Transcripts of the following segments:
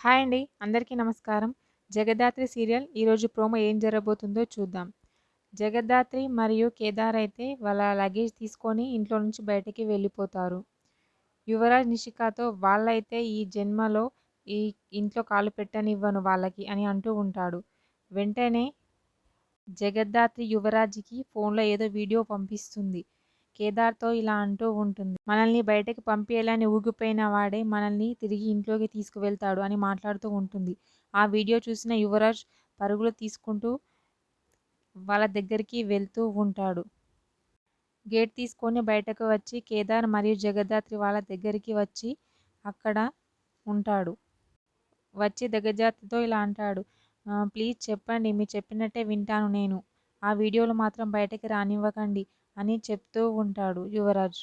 Hi అండి అందరికీ నమస్కారం. జగదాత్రి సీరియల్ ఈరోజు ప్రోమో ఏం జరగబోతుందో చూద్దాం. జగదాత్రి మరియు కేదార్ అయితే వాళ్ళ లగేజ్ తీసుకొని ఇంట్లో నుంచి బయటకి వెళ్ళిపోతారు. యువరాజ్ నిషికాతో వాళ్ళైతే ఈ జన్మలో ఈ ఇంట్లో కాలు పెట్టనివ్వను వాళ్ళకి అని అంటూ ఉంటాడు. వెంటనే జగద్దాత్రి యువరాజ్కి ఫోన్లో ఏదో వీడియో పంపిస్తుంది. కేదార్తో ఇలా అంటూ ఉంటుంది. మనల్ని బయటకు పంపేయాలని ఊగిపోయిన వాడే మనల్ని తిరిగి ఇంట్లోకి తీసుకువెళ్తాడు అని మాట్లాడుతూ ఉంటుంది. ఆ వీడియో చూసిన యువరాజ్ పరుగులు తీసుకుంటూ వాళ్ళ దగ్గరికి వెళ్తూ ఉంటాడు. గేట్ తీసుకొని బయటకు వచ్చి కేదార్ మరియు జగదాత్రి వాళ్ళ దగ్గరికి వచ్చి అక్కడ ఉంటాడు. వచ్చి దగ్గజాతితో ఇలా అంటాడు ప్లీజ్ చెప్పండి మీరు చెప్పినట్టే వింటాను నేను. ఆ వీడియోలు మాత్రం బయటకి రానివ్వకండి అని చెప్తూ ఉంటాడు యువరాజ్.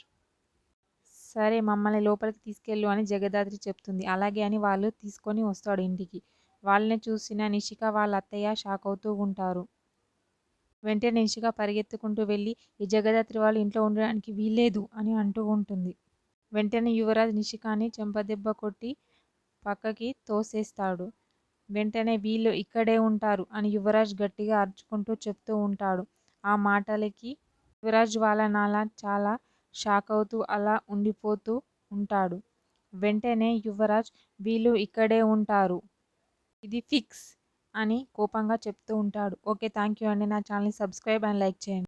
సరే మమ్మల్ని లోపలికి తీసుకెళ్ళు అని జగదాత్రి చెప్తుంది. అలాగే అని వాళ్ళు తీసుకొని వస్తాడు ఇంటికి. వాళ్ళని చూసిన నిషిక వాళ్ళ అత్తయ్య షాక్ అవుతూ ఉంటారు. వెంటనే నిషిక పరిగెత్తుకుంటూ వెళ్ళి ఈ జగదాత్రి వాళ్ళు ఇంట్లో ఉండడానికి వీల్లేదు అని అంటూ ఉంటుంది. వెంటనే యువరాజ్ నిషికాని చెంపదెబ్బ కొట్టి పక్కకి తోసేస్తాడు. వెంటనే వీళ్ళు ఇక్కడే ఉంటారు అని యువరాజ్ గట్టిగా అరుచుకుంటూ చెప్తూ ఉంటాడు. ఆ మాటలకి యువరాజ్ వాళ్ళ నాల చాలా షాక్ అవుతూ అలా ఉండిపోతూ ఉంటాడు. వెంటనే యువరాజ్ వీళ్ళు ఇక్కడే ఉంటారు. ఇది ఫిక్స్ అని కోపంగా చెప్తూ ఉంటాడు. ఓకే థ్యాంక్ యూ అండి. నా ఛానల్ని సబ్స్క్రైబ్ అండ్ లైక్ చేయండి.